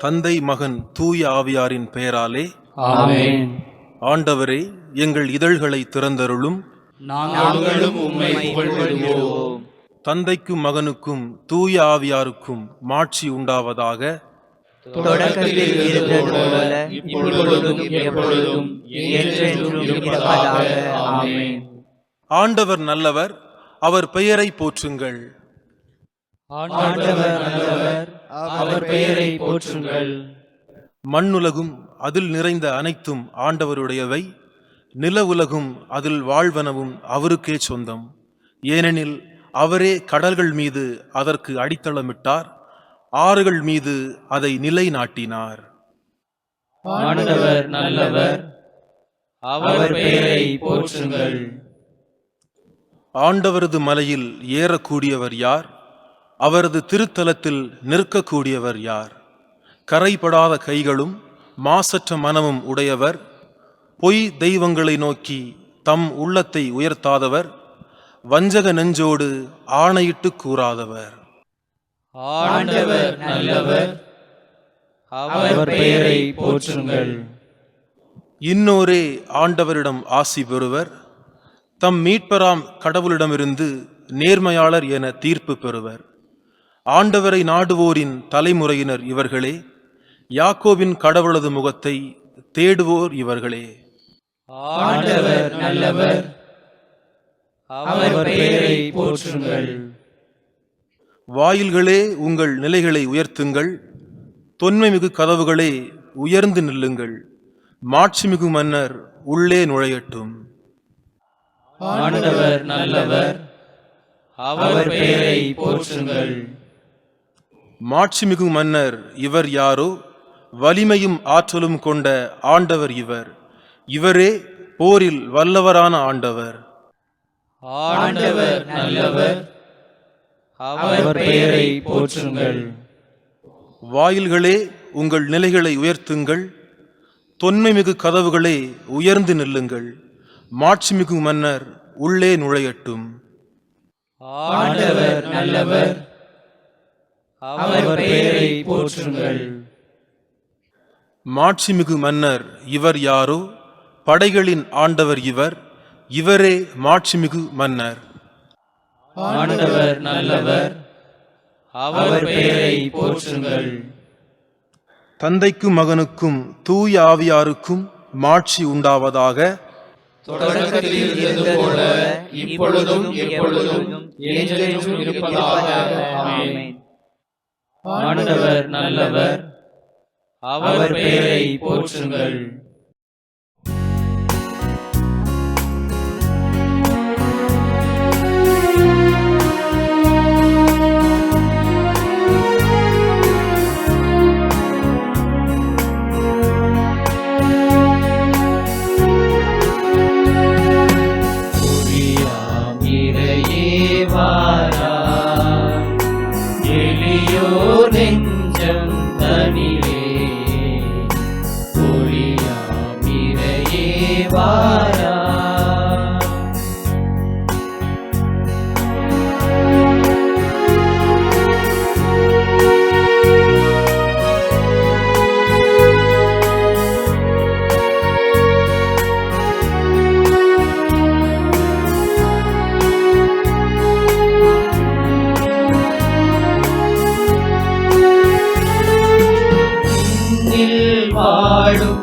தந்தை மகன் தூய ஆவியாரின் பெயராலே ஆண்டவரே எங்கள் இதழ்களை திறந்தருளும். நாங்களும் உம்மை புகழ்வோம் தந்தைக்கும் மகனுக்கும் தூய ஆவியாருக்கும் மாட்சி உண்டாவதாக. தொடக்கத்தில் இருந்தது போல இப்பொழுதும் எப்பொழுதும் என்றென்றும் இருப்பதாக. ஆமென். ஆண்டவர் நல்லவர் அவர் பெயரை போற்றுங்கள். ஆண்டவர் நல்லவர் அவர் பெயரை போற்றுங்கள். மண்ணுலகும் அதில் நிறைந்த அனைத்தும் ஆண்டவருடையவை நில உலகும் அதில் வாழ்வனவும் அவருக்கே சொந்தம். ஏனெனில் அவரே கடல்கள் மீது அதற்கு அடித்தளமிட்டார் ஆறுகள் மீது அதை நிலைநாட்டினார். ஆண்டவர் நல்லவர். அவர் பெயரை போற்றுங்கள். ஆண்டவரது மலையில் ஏறக்கூடியவர் யார்? அவரது திருத்தலத்தில் நிற்கக்கூடியவர் யார்? கரைபடாத கைகளும் மாசற்ற மனமும் உடையவர். பொய் தெய்வங்களை நோக்கி தம் உள்ளத்தை உயர்த்தாதவர். வஞ்சக நெஞ்சோடு ஆணையிட்டு கூறாதவர். ஆண்டவர் நல்லவர். அவர் பெயரை போற்றுங்கள். இன்னோரே ஆண்டவரிடம் ஆசி பெறுவர். தம் மீட்பராம் கடவுளிடமிருந்து நேர்மையாளர் என தீர்ப்பு பெறுவர். ஆண்டவரை நாடுவோரின் தலைமுறையினர் இவர்களே யாக்கோபின் கடவுளது முகத்தை தேடுவோர் இவர்களே. ஆண்டவர் நல்லவர். அவர் பெயரை போற்றுங்கள். வாயில்களே உங்கள் நிலைகளை உயர்த்துங்கள். தொன்மைமிகு கதவுகளே உயர்ந்து நில்லுங்கள். மாட்சிமிகு மன்னர் உள்ளே நுழையட்டும். ஆண்டவர் நல்லவர். அவர் பெயரை போற்றுங்கள். மாட்சிமிகு மன்னர் இவர் யாரோ? வலிமையும் ஆற்றலும் கொண்ட ஆண்டவர் இவர். இவரே போரில் வல்லவரான ஆண்டவர். ஆண்டவர் நல்லவர். அவர் பெயரை போற்றுங்கள். வாயில்களே உங்கள் நிலைகளை உயர்த்துங்கள். தொன்மைமிகு கதவுகளே உயர்ந்து நில்லுங்கள். மாட்சிமிகு மன்னர் உள்ளே நுழையட்டும். ஆண்டவர் நல்லவர். அவர் பெயரை போற்றுங்கள். மாட்சிமிகு மன்னர் இவர் யாரோ? படைகளின் ஆண்டவர் இவர். இவரே மாட்சிமிகு மன்னர். ஆண்டவர் நல்லவர். அவர் பெயரை போற்றுங்கள். தந்தைக்கும் மகனுக்கும் தூய ஆவியாருக்கும் மாட்சி உண்டாவதாக. தொடக்கத்தில் இருந்தது போல இப்பொழுதும் எப்பொழுதும் என்றென்றும் இருப்பதாக. ஆமென். ஆண்டவர் நல்லவர். அவர் பெயரை போற்றுங்கள். வாழும்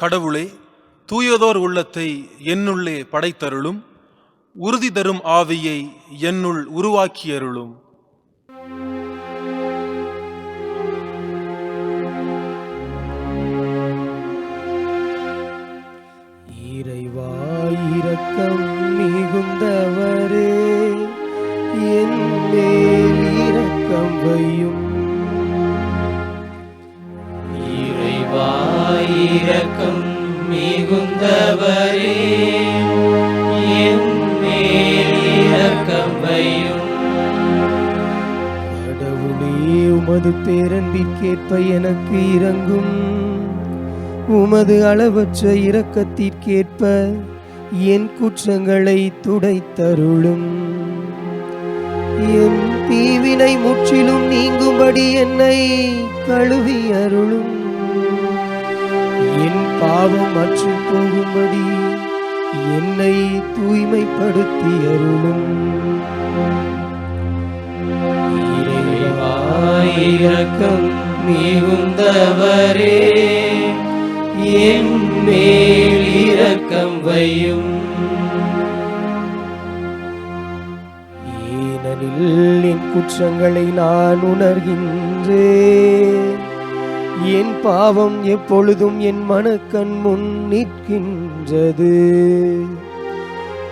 கடவுளே தூயதோர் உள்ளத்தை என்னுள்ளே படைத்தருளும் உறுதி தரும் ஆவியை என்னுள் உருவாக்கியருளும். இறைவாயிரக்கம் மிகுந்தவரே என் மேல் இரக்கம் வையும் இறைவாயிரக்கம் மிகுந்தவரே என் இரக்கம் வையும். கடவுளே உமது பேரன்பிற்கேற்ப எனக்கு இறங்கும் உமது அளவற்ற இரக்கத்திற்கேற்ப என் குற்றங்களை துடைத்தருளும். என் தீவினை முற்றிலும் நீங்கும்படி என்னை கழுவி அருளும். பாவம் அற்று போகும்படி என்னை தூய்மைப்படுத்தி அருளும். இறைவாயிரக்கம் மிகுந்தவரே என் மேல் இரக்கம் வையும். ஏனெனில் என் குற்றங்களை நான் உணர்கின்றேன். என் பாவம் எப்பொழுதும் என் மனக்கண் முன் நிற்கின்றது.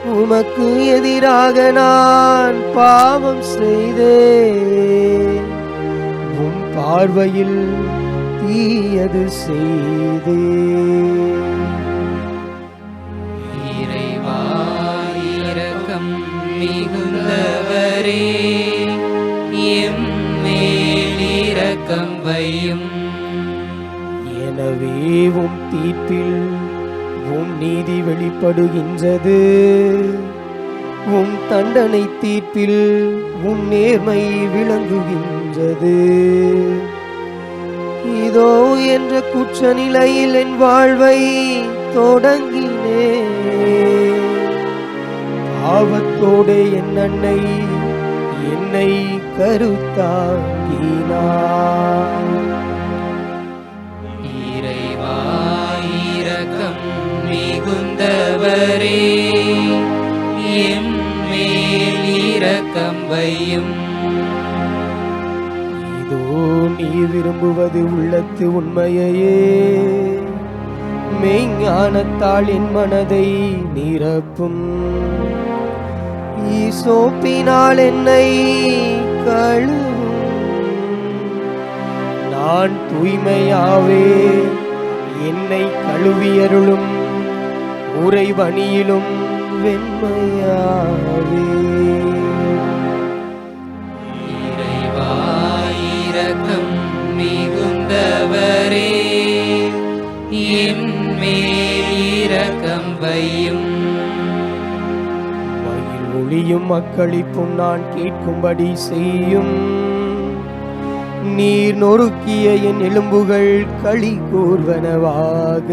உமக்கு எதிராக நான் பாவம் செய்தேன். உம் பார்வையில் தீயது செய்தேன். இறைவாயிரக்கம் மிகுந்தவரே எம் மேல் இரக்கம் வையும் ஆகவே உம் தீர்ப்பில் உம் நீதி வெளிப்படுகின்றது. உம் தண்டனை தீர்ப்பில் உம் நேர்மை விளங்குகின்றது. இதோ என்ற குற்ற நிலையில் என் வாழ்வை தொடங்கினே பாவத்தோடு என் அன்னை என்னை கருத்தாங்கினார் ஆண்டவரே எம் மேல் இரக்கம் வையும். இதோ நீ விரும்புவது உள்ளத்து உண்மையையே. மெய்ஞானத்தால் என் மனதை நிரப்பும். ஈசோப்பினால் என்னை கழுவும். நான் தூய்மையாவே என்னை கழுவியருளும் உறைவணியிலும் வெண்மையாவே. இறைவாயிரக்கம் மிகுந்தவரே இரக்கம் வையும். மயில் ஒளியும் மக்களிப்பும் நான் கேட்கும்படி செய்யும். நீர் நொறுக்கிய என் எலும்புகள் களி கூர்வனவாக.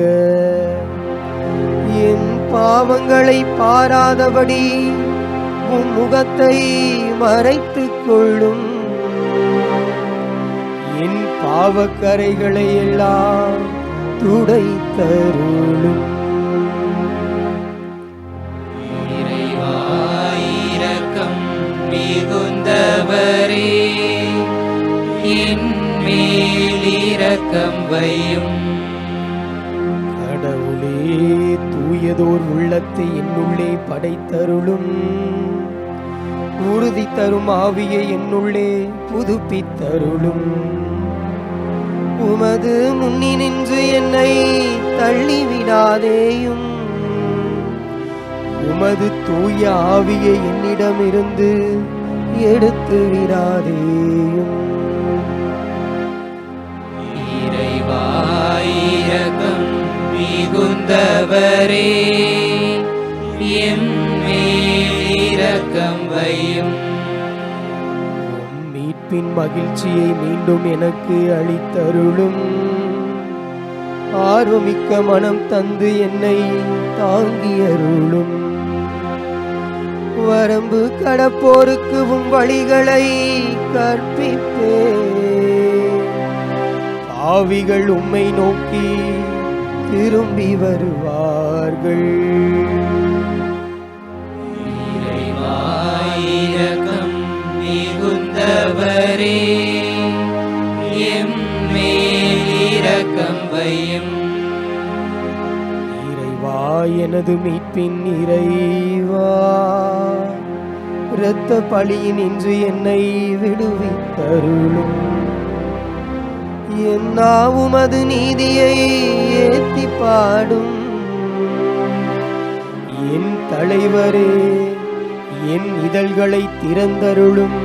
என் பாவங்களை பாராதபடி உம் முகத்தை மறைத்துக் கொள்ளும். என் பாவக்கரைகளை எல்லாம் துடைத்தருளும் இறைவாயிரக்கம் மிகுந்தவரே என் மேல் வையும். தூயதோர் உள்ளத்தை என்னுள்ளே படைத்தருளும். உறுதி தரும் ஆவியை என்னுள்ளே புதுப்பித்தருளும். உமது முன்னி நின்று என்னை தள்ளிவிடாதேயும். உமது தூய ஆவியை என்னிடமிருந்து எடுத்து விடாதேயும் மிகுந்தவரே எம் வையும். மீட்பின் மகிழ்ச்சியை மீண்டும் எனக்கு அளித்தருளும். ஆர்வமிக்க மனம் தந்து என்னை தாங்கியருளும். வரம்பு கடப்போருக்குவும் வழிகளை கற்பிப்பே ஆவிகள் உம்மை நோக்கி திரும்பி வருவார்கள். மிகுந்தவரே எம் மேலிரக்கம் வையும். இறைவா எனது மீட்பின் இறைவா இரத்த பழியின் இன்று என்னை விடுவித்தருளும். என்னாவுமது நீதியை ஏத்தி பாடும்? என் தலைவரே என் இதழ்களை திறந்தருளும்.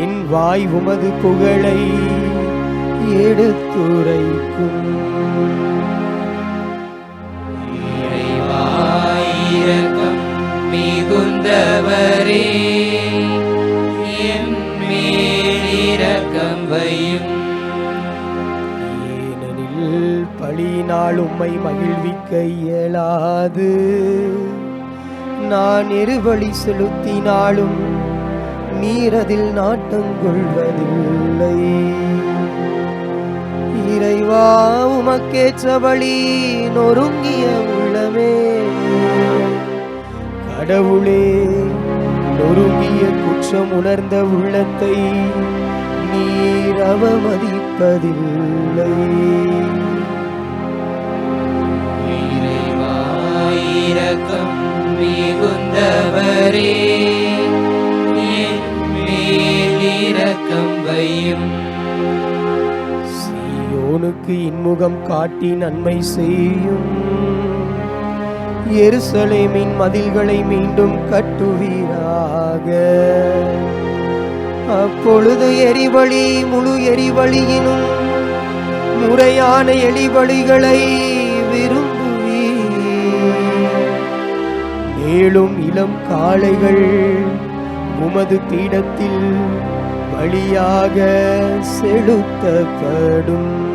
என் வாய் உமது புகழை எடுத்துரைக்கும். இறைவாயிரகம் மிகுந்தவரே என் மேலிரக்கம் வையும் பழியினால் உம்மை மகிழ்விக்க இயலாது. நான் இருவழி செலுத்தினாலும் நீரதில் நாட்டங்கொள்வதில்லை இறைவா உமக்கேற்ற வழி நொறுங்கிய உள்ளமே. கடவுளே நொறுங்கிய குற்றம் உணர்ந்த உள்ளத்தை நீர் அவமதிப்பதில்லை. முகம் காட்டி நன்மை செய்யும். எருசலேமின் மதில்களை மீண்டும் கட்டுவீராக. அப்பொழுது எரிவழி முழு எரிவழியினும் முறையான எலிவழிகளை விரும்புவீர். மேலும் இளம் காளைகள் உமது பீடத்தில் வழியாக செலுத்தப்படும்.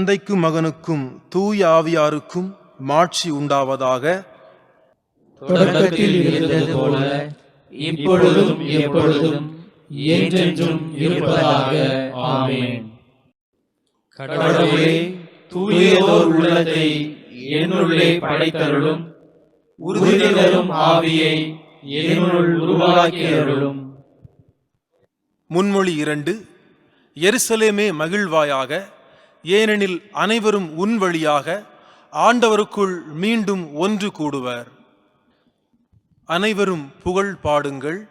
தந்தைக்கும் மகனுக்கும் தூய ஆவியாருக்கும் மாட்சி உண்டாவதாக தொடக்கத்தில் இருந்தது போல இப்பொழுதும் எப்பொழுதும் என்றென்றும் இருப்பதாக. ஆமென். கடவுளே தூயதோர் உள்ளத்தை என்னுள்ளே படைத்தருளும். உறுதி தரும் ஆவியை என்னுள் உருவாக்கியருளும். முன்மொழி இரண்டு எருசலேமே மகிழ்வாயாக. ஏனெனில் அனைவரும் உன் வழியாக ஆண்டவருக்குள் மீண்டும் ஒன்று கூடுவர். அனைவரும் புகழ் பாடுங்கள்.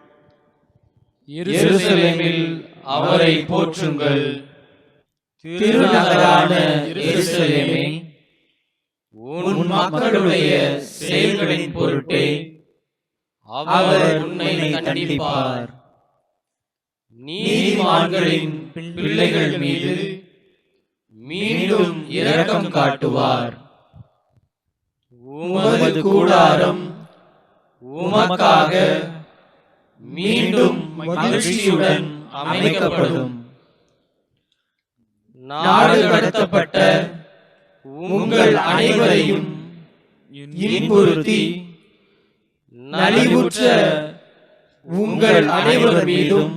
எருசலேமில் அவரை போற்றுங்கள். திருநகரான எருசலேமே உன் மக்களுடைய செயல்களின் பொருட்டே அவர் உன்னை கண்டிப்பார். நீதிமான்களின் பிள்ளைகள் மீது மீண்டும் இரக்கம் காட்டுவார். உமது கூடாரம் உமக்காக மீண்டும் மகிழ்ச்சியுடன் அமைக்கப்படும். நாடு கடத்தப்பட்ட உங்கள் அனைவரையும் இன்புறுத்தி நலிவுற்ற உங்கள் அனைவர் மீதும்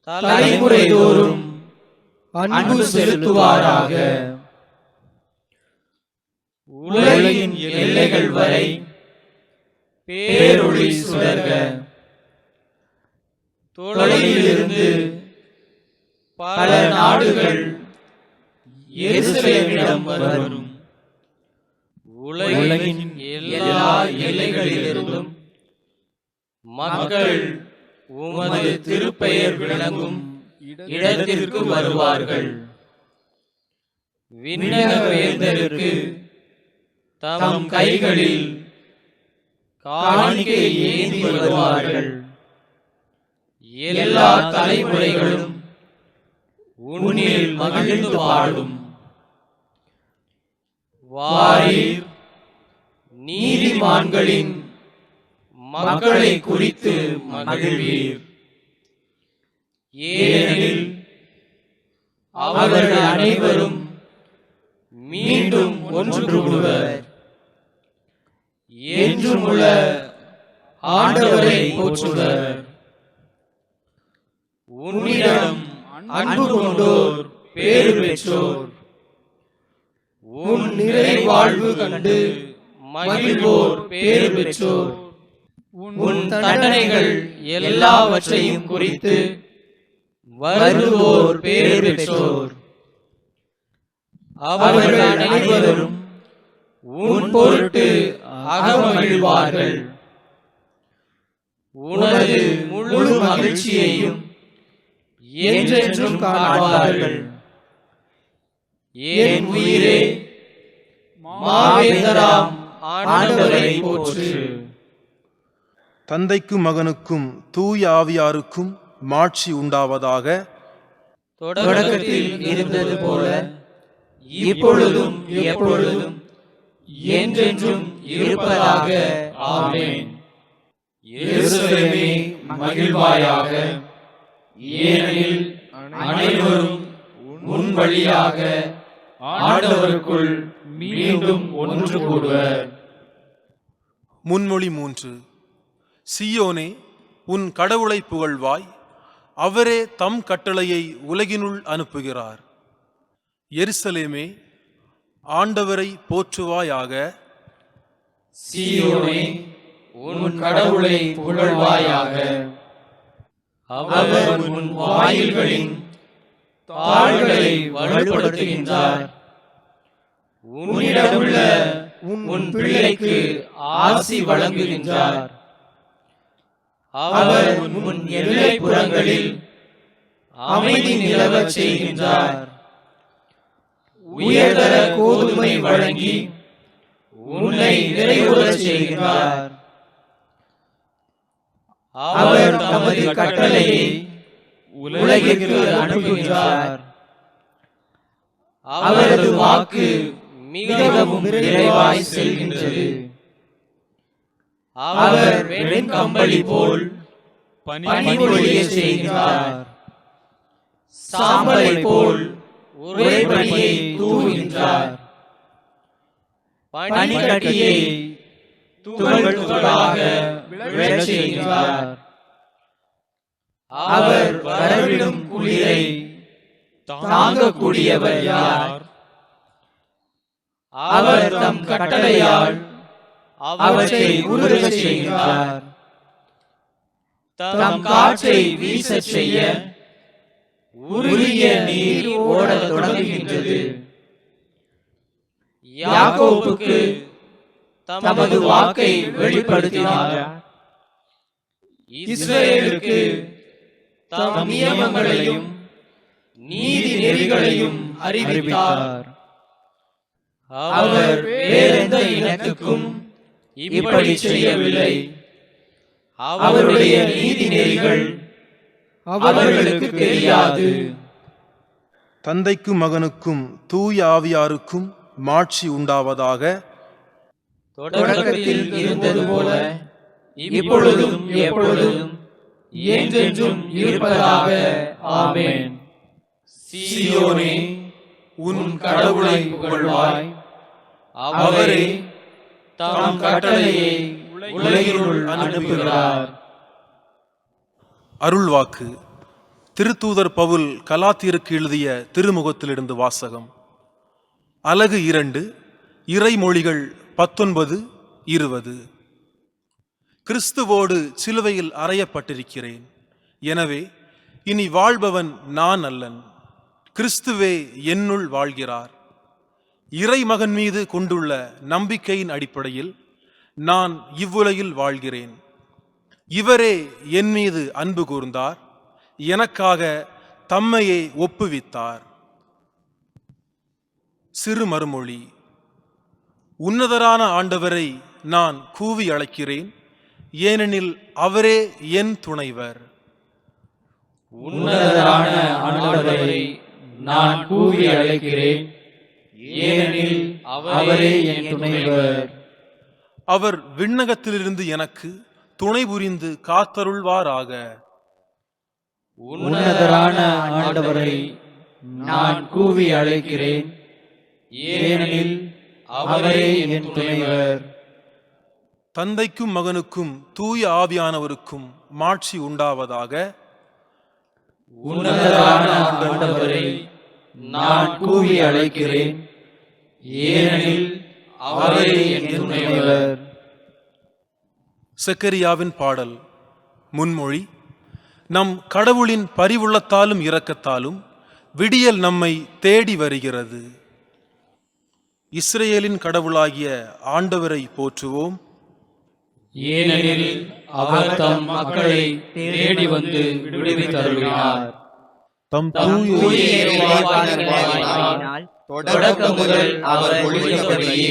தலைமுறை தோறும் அன்பு செலுத்துவாராக. உலகின் எல்லைகள் வரை பேரொளி சுடர்க தொலைவிலிருந்து பல நாடுகள் எருசலேமிடம் வரும் உலகின் எல்லா எல்லைகளிலிருந்தும் மக்கள் உமது திருப்பெயர் விளங்கும். இடத்திற்கு வருவார்கள். விண்ணக வேந்தருக்கு தம் கைகளில் காணிக்கை ஏந்தி வருவார்கள். எல்லா தலைமுறைகளும் உன்னில் மகிழ்ந்து வாழும். வாரீர் நீதிமான்களின் மக்களை குறித்து மகிழ்வீர். ஏனெனில் அவர்கள் அனைவரும் மீண்டும் ஒன்று கூடுவர் என்றுமுள்ள ஆண்டவரை போற்றுவர். உன்னிடம் அன்பு கொண்டோர் பேறு பெற்றோர். உன் நிறைவாழ்வு கண்டு மகிழ்வோர் பேறு பெற்றோர். உன் தண்டனைகள் எல்லாவற்றையும் குறித்து வருவோர் பேறு பெற்றோர் அவர்கள் அனைவரும் உன் பொருட்டு அகமகிழ்வார்கள். உனது முழு மகிழ்ச்சியையும் என்றென்றும் காண்பார்கள். என் உயிரே மாவேந்தராம் ஆண்டவரை போற்று. தந்தைக்கும் மகனுக்கும் தூய ஆவியாருக்கும் மாட்சி உண்டாவதாக தொடக்கத்தில் இருந்தது போல இப்பொழுதும் எப்பொழுதும் என்றென்றும் இருப்பதாக. ஆமென். மகிழ்வாயாக ஏனெனில் அனைவரும் உன் வழியாக ஆண்டவருக்குள் மீண்டும் ஒன்று கூடுவர். முன்மொழி மூன்று. சியோனே உன் கடவுளை புகழ்வாய். அவரே தம் கட்டளையை உலகினுள் அனுப்புகிறார். எருசலேமே ஆண்டவரை போற்றுவாயாக. சீயோனே உன் கடவுளை புகழ்வாயாக. அவர் உன் வாயில்களின் தாள்களை வலுப்படுத்துகின்றார். உன்னிடமுள்ள உன் பிள்ளைக்கு ஆசி வழங்குகின்றார். அவர் உன் எல்லைப்புறங்களில் அமைதி நிலவச் செய்கின்றார். உயர்தர கோதுமை வழங்கி உன்னை நிறைவுறச் செய்கின்றார். அவர் தமது கட்டளையை உலகிற்கு அனுப்புகின்றார். அவரது வாக்கு மிகவும் விரைவாய் செல்கின்றது. அவர் வெண்கம்பளி போல் பனிபொழிய செய்கின்றார் சாம்பலை போல் உரைபடியை தூவுகின்றார். பனிக்கட்டியை துகள் துகளாக விழச் செய்கின்றார். அவர் வரவிடும் குளிரை தாங்கக்கூடியவர் யார்? அவர் தம் கட்டளையால் அவற்றை உருகச் செய்கின்றார். தம் காற்றை வீசச் செய்ய உருகிய நீர் ஓடத் தொடங்குகின்றது. யாக்கோபுக்கு தமது வாக்கை வெளிப்படுத்தினார். இஸ்ரவேலுக்கு தம் நியமங்களையும் நீதி நெறிகளையும் அறிவித்தார். அவர் வேறெந்த இனத்துக்கும் இப்படி செய்யவில்லை. அவருடைய நீதி நெறிகள் அவர்களுக்கு தெரியாது. தந்தைக்கும் மகனுக்கும் தூய ஆவியாருக்கும் மாட்சி உண்டாவதாக தொடக்கத்தில் இருந்தது போல இப்பொழுதும் எப்பொழுதும் என்றென்றும் இருப்பதாக. ஆமென். சீயோனே உன் கடவுளை புகழ்வாய். அவரே தம் கட்டளையை உலகினுள் அனுப்புகிறார். அருள்வாக்கு. திருத்தூதர் பவுல் கலாத்தியருக்கு எழுதிய திருமுகத்திலிருந்து வாசகம். அலகு இரண்டு இறைமொழிகள் பத்தொன்பது இருபது. கிறிஸ்துவோடு சிலுவையில் அறையப்பட்டிருக்கிறேன். எனவே இனி வாழ்பவன் நான் அல்லன். கிறிஸ்துவே என்னுள் வாழ்கிறார். இறைமகன் மீது கொண்டுள்ள நம்பிக்கையின் அடிப்படையில் நான் இவ்வுலகில் வாழ்கிறேன். இவரே என் மீது அன்பு கூர்ந்தார். எனக்காக தம்மையே ஒப்புவித்தார். சிறு மறுமொழி. உன்னதரான ஆண்டவரை நான் கூவி அழைக்கிறேன். ஏனெனில் அவரே என் துணைவர். உன்னதரான ஆண்டவரை நான் கூவி அழைக்கிறேன். ஏனெனில் அவரே என் துணைவர். அவர் விண்ணகத்திலிருந்து எனக்கு துணை புரிந்து காத்தருள்வாராக. உன்னதரான ஆண்டவரை நான் கூவி அழைக்கிறேன். ஏனெனில் அவரே என் துணைவர். தந்தைக்கும் மகனுக்கும் தூய ஆவியானவருக்கும் மாட்சி உண்டாவதாக. உன்னதரான ஆண்டவரை நான் கூவி அழைக்கிறேன். ஏனெனில் அவரே என் துணைவர் செக்கரியாவின் பாடல் முன்மொழி நம் கடவுளின் பரிவுள்ளத்தாலும் இரக்கத்தாலும் விடியல் நம்மை தேடி வருகிறது. இஸ்ரேலின் கடவுளாகிய ஆண்டவரை போற்றுவோம். ஏனெனில் அவர் தம் மக்களை தேடி வந்து விடுவித்தருளினார். தம் தம் தூய தூய முதல் அவர் ஒழித்தபடியே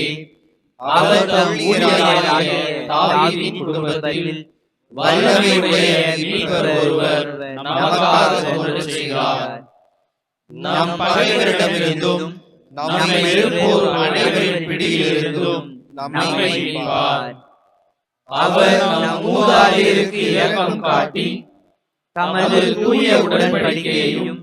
அவர் தம் ஊழியராகிய தாவீதின் குடும்பத்தில் வல்லமையுடைய மீட்பர் ஒருவர் நமக்காக தோன்றச் செய்கிறார். நம் பகைவரிடமிருந்தும் நம்மை இருப்போர் அனைவரின் பிடியிலிருந்தும் நம்மை மீட்பார். அவர் நம் மூதாதையருக்கு இரக்கம் காட்டி தமது தூய உடன்படிக்கையையும்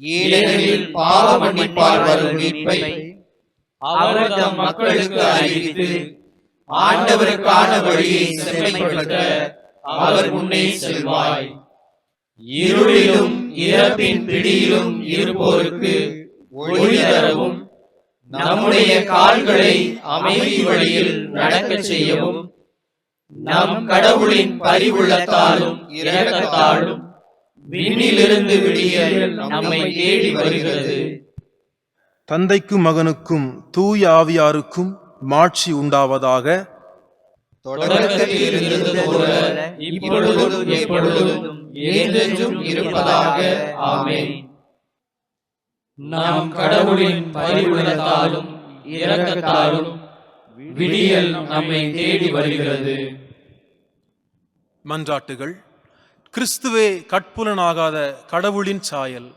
ஏழைகளில் பாவ மன்னிப்பால் வரும் மீட்பை. அவர் தம் மக்களுக்கு அறிவித்து ஆண்டவருக்கான வழியை செம்மைப்படுத்த அவர் முன்னே செல்வாய். இருளிலும் இறப்பின் பிடியிலும் இருப்போருக்கு ஒளி தரவும் நம்முடைய கால்களை அமைதி வழியில் நடக்க செய்யவும் நம் கடவுளின் பரிவுள்ளத்தாலும் இரக்கத்தாலும் விண்ணிலிருந்து விடியல் நம்மை தேடி வருகிறது. தந்தைக்கும் மகனுக்கும் தூய ஆவியாருக்கும் மாட்சி உண்டாவதாக தொடக்கத்தில் இருந்தது போல இப்பொழுதும் எப்பொழுதும் என்றென்றும் இருப்பதாக. ஆமென். நாம் கடவுளின் பரிவுள்ளத்தாலும் இரக்கத்தாலும் விடியல் நம்மை தேடி வருகிறது. மன்றாட்டுகள். கிறிஸ்துவே கட்புலனாகாத கடவுளின் சாயல்.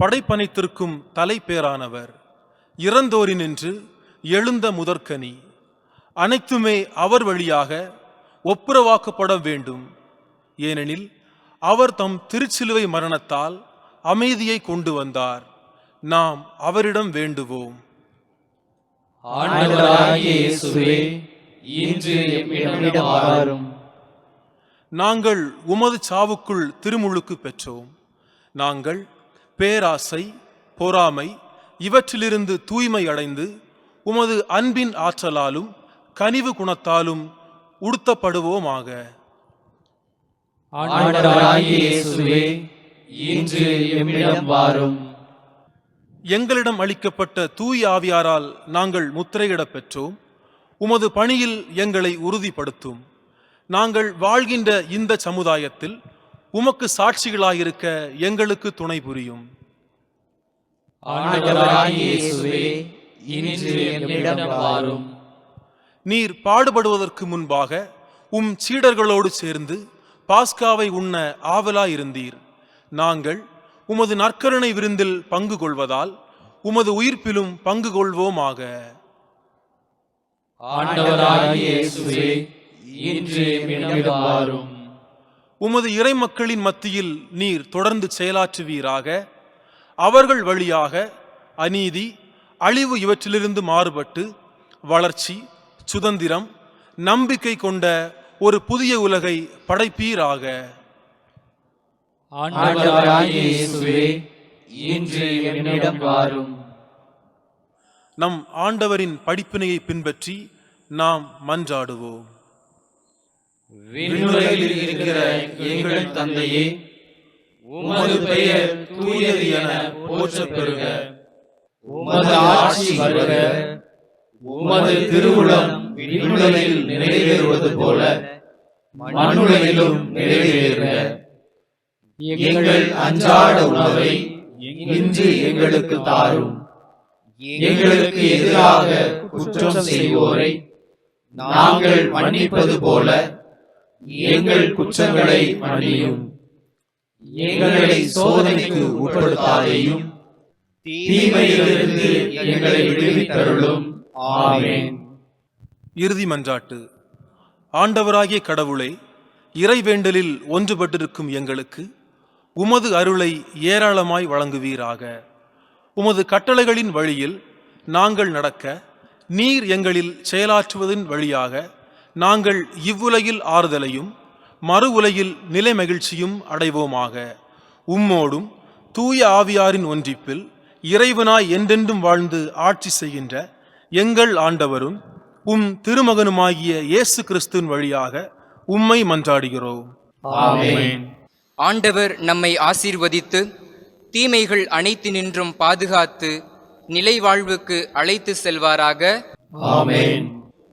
படைப்பனைத்திற்கும் தலைப்பேரானவர் இறந்தோரினின்று எழுந்த முதற்கனி. அனைத்துமே அவர் வழியாக ஒப்புரவாக்கப்பட வேண்டும். ஏனெனில் அவர் தம் திருச்சிலுவை மரணத்தால் அமைதியை கொண்டு வந்தார். நாம் அவரிடம் வேண்டுவோம். ஆண்டவராகிய இயேசுவே இன்று எம்மிடம் வாரும் நாங்கள் உமது சாவுக்குள் திருமுழுக்கு பெற்றோம். நாங்கள் பேராசை பொறாமை இவற்றிலிருந்து தூய்மை அடைந்து உமது அன்பின் ஆற்றலாலும் கனிவு குணத்தாலும் உடுத்தப்படுவோமாக. எங்களிடம் அளிக்கப்பட்ட தூய் ஆவியாரால் நாங்கள் முத்திரையிடப் பெற்றோம். உமது பணியில் எங்களை உறுதிப்படுத்தும். நாங்கள் வாழ்கின்ற இந்த சமுதாயத்தில் உமக்கு சாட்சிகளாயிருக்க எங்களுக்கு துணை புரியும். நீர் பாடுபடுவதற்கு முன்பாக உம் சீடர்களோடு சேர்ந்து பாஸ்காவை உண்ண ஆவலாயிருந்தீர். நாங்கள் உமது நற்கருணை விருந்தில் பங்கு கொள்வதால் உமது உயிர்ப்பிலும் பங்கு கொள்வோமாக. ஆண்டவராகிய உமது இறைமக்களின் மத்தியில் நீர் தொடர்ந்து செயலாற்றுவீராக. அவர்கள் வழியாக அநீதி அழிவு இவற்றிலிருந்து மாறுபட்டு வளர்ச்சி சுதந்திரம் நம்பிக்கை கொண்ட ஒரு புதிய உலகை படைப்பீராக. நம் ஆண்டவரின் படிப்பினையை பின்பற்றி நாம் மன்றாடுவோம். விண்ணுலகில் இருக்கிற எங்கள் தந்தையே உமது பெயர் தூயது என போற்றப் பெறுக உமது ஆட்சி வருக. உமது திருவுளம் விண்ணுலகில் நிறைவேறுவது போல மண்ணுலகிலும் நிறைவேறுக. எங்கள் அன்றாட உணவை இன்று எங்களுக்கு தாரும். எங்களுக்கு எதிராக குற்றம் செய்வோரை நாங்கள் மன்னிப்பது போல எங்கள் குற்றங்களை மன்னியும். எங்களை சோதனைக்கு உட்படுத்தாதேயும். தீமையிலிருந்து எங்களை விடுவித்தருளும். ஆமேன். இறுதி மன்றாட்டு. ஆண்டவராகிய கடவுளே இறைவேண்டலில் ஒன்றுபட்டிருக்கும் எங்களுக்கு உமது அருளை ஏராளமாய் வழங்குவீராக. உமது கட்டளைகளின் வழியில் நாங்கள் நடக்க நீர் எங்களில் செயலாற்றுவதன் வழியாக நாங்கள் இவ்வுலகில் ஆறுதலையும் மறு உலகில் நிலை மகிழ்ச்சியும் அடைவோமாக. உம்மோடும் தூய ஆவியாரின் ஒன்றிப்பில் இறைவனாய் என்றென்றும் வாழ்ந்து ஆட்சி செய்கின்ற எங்கள் ஆண்டவரும் உம் திருமகனுமாகிய இயேசு கிறிஸ்துவின் வழியாக உம்மை மன்றாடுகிறோம். ஆமென். ஆண்டவர் நம்மை ஆசீர்வதித்து தீமைகள் அனைத்தினின்றும் பாதுகாத்து நிலை வாழ்வுக்கு அழைத்து செல்வாராக. ஆமென்.